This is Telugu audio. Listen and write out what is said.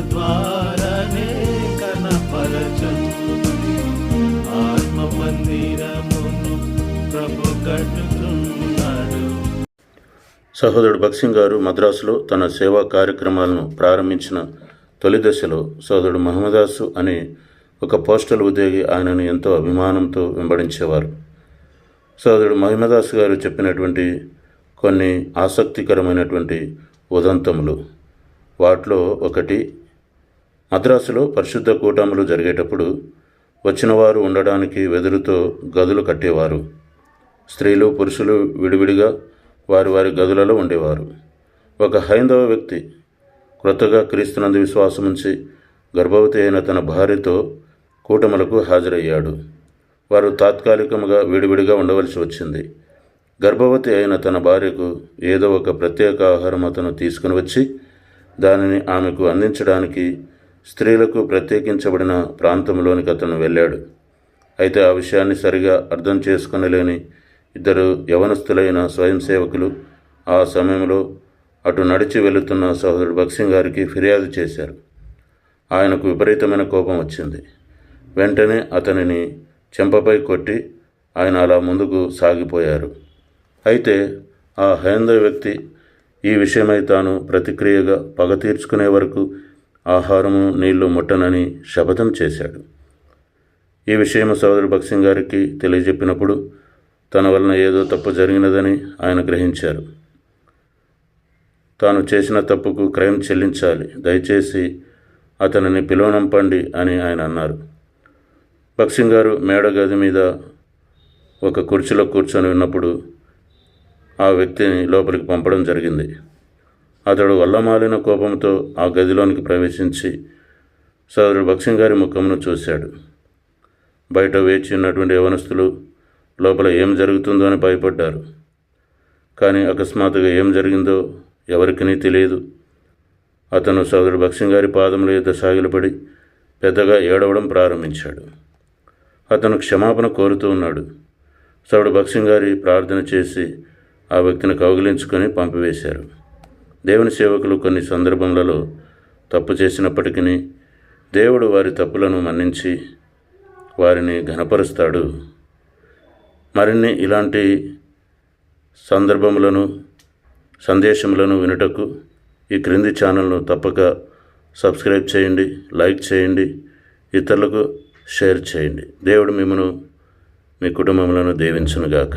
ద్వారనే కనపరచన్ ఆత్మ మందిరమును ప్రభు కట్టుతున్నాడు. సహోదరుడు భక్సింగ్ గారు మద్రాసులో తన సేవా కార్యక్రమాలను ప్రారంభించిన తొలి దశలో సోదరుడు మహమ్మదాసు అనే ఒక పోస్టల్ ఉద్యోగి ఆయనను ఎంతో అభిమానంతో వెంబడించేవారు. సోదరుడు మహిమదాస్ గారు చెప్పినటువంటి కొన్ని ఆసక్తికరమైనటువంటి ఉదంతములు. వాటిలో ఒకటి మద్రాసులో పరిశుద్ధ కూటములు జరిగేటప్పుడు వచ్చిన వారు ఉండడానికి వెదురుతో గదులు కట్టేవారు. స్త్రీలు పురుషులు విడివిడిగా వారి వారి గదులలో ఉండేవారు. ఒక హైందవ వ్యక్తి క్రొత్తగా క్రీస్తునందు విశ్వాసముంచి గర్భవతి అయిన తన భార్యతో కూటములకు హాజరయ్యాడు. వారు తాత్కాలికముగా విడివిడిగా ఉండవలసి వచ్చింది. గర్భవతి అయిన తన భార్యకు ఏదో ఒక ప్రత్యేక ఆహారం అతను తీసుకుని వచ్చి దానిని ఆమెకు అందించడానికి స్త్రీలకు ప్రత్యేకించబడిన ప్రాంతంలోనికి అతను వెళ్ళాడు. అయితే ఆ విషయాన్ని సరిగా అర్థం చేసుకునలేని ఇద్దరు యవనస్తులైన స్వయం సేవకులు ఆ సమయంలో అటు నడిచి వెళుతున్న సహోదరుడు భక్సింగ్ గారికి ఫిర్యాదు చేశారు. ఆయనకు విపరీతమైన కోపం వచ్చింది. వెంటనే అతనిని చెంపపై కొట్టి ఆయన అలా ముందుకు సాగిపోయారు. అయితే ఆ హైందవ వ్యక్తి ఈ విషయమై తాను ప్రతిక్రియగా పగ తీర్చుకునే వరకు ఆహారము నీళ్ళు ముట్టనని శపథం చేశాడు. ఈ విషయము సోదరు భక్సింగ్ గారికి తెలియజెప్పినప్పుడు తన వలన ఏదో తప్పు జరిగినదని ఆయన గ్రహించారు. తాను చేసిన తప్పుకు క్రైమ్ చెల్లించాలి దయచేసి అతనిని పిలువనంపండి అని ఆయన అన్నారు. భక్సింగ్ గారు మేడ గది మీద ఒక కుర్చీలో కూర్చొని ఉన్నప్పుడు ఆ వ్యక్తిని లోపలికి పంపడం జరిగింది. అతడు వల్లమాలిన కోపంతో ఆ గదిలోనికి ప్రవేశించి సోదరుడు భక్సింగ్ గారి ముఖమును చూశాడు. బయట వేచి ఉన్నటువంటి యవనస్తులు లోపల ఏం జరుగుతుందో అని భయపడ్డారు. కానీ అకస్మాత్తుగా ఏం జరిగిందో ఎవరికీ తెలియదు. అతను సోదరుడు భక్సింగ్ గారి పాదముల యొద్ద సాగిలపడి పెద్దగా ఏడవడం ప్రారంభించాడు. అతను క్షమాపణ కోరుతూ ఉన్నాడు. సోదరుడు భక్సింగ్ గారి ప్రార్థన చేసి ఆ వ్యక్తిని కౌగిలించుకొని పంపివేశారు. దేవుని సేవకులు కొన్ని సందర్భములలో తప్పు చేసినప్పటికీ దేవుడు వారి తప్పులను మన్నించి వారిని ఘనపరుస్తాడు. మరిన్ని ఇలాంటి సందర్భములను సందేశములను వినుటకు ఈ క్రింది ఛానల్ను తప్పక సబ్స్క్రైబ్ చేయండి లైక్ చేయండి ఇతరులకు షేర్ చేయండి. దేవుడు మిమ్మను మీ కుటుంబములను దీవించునుగాక.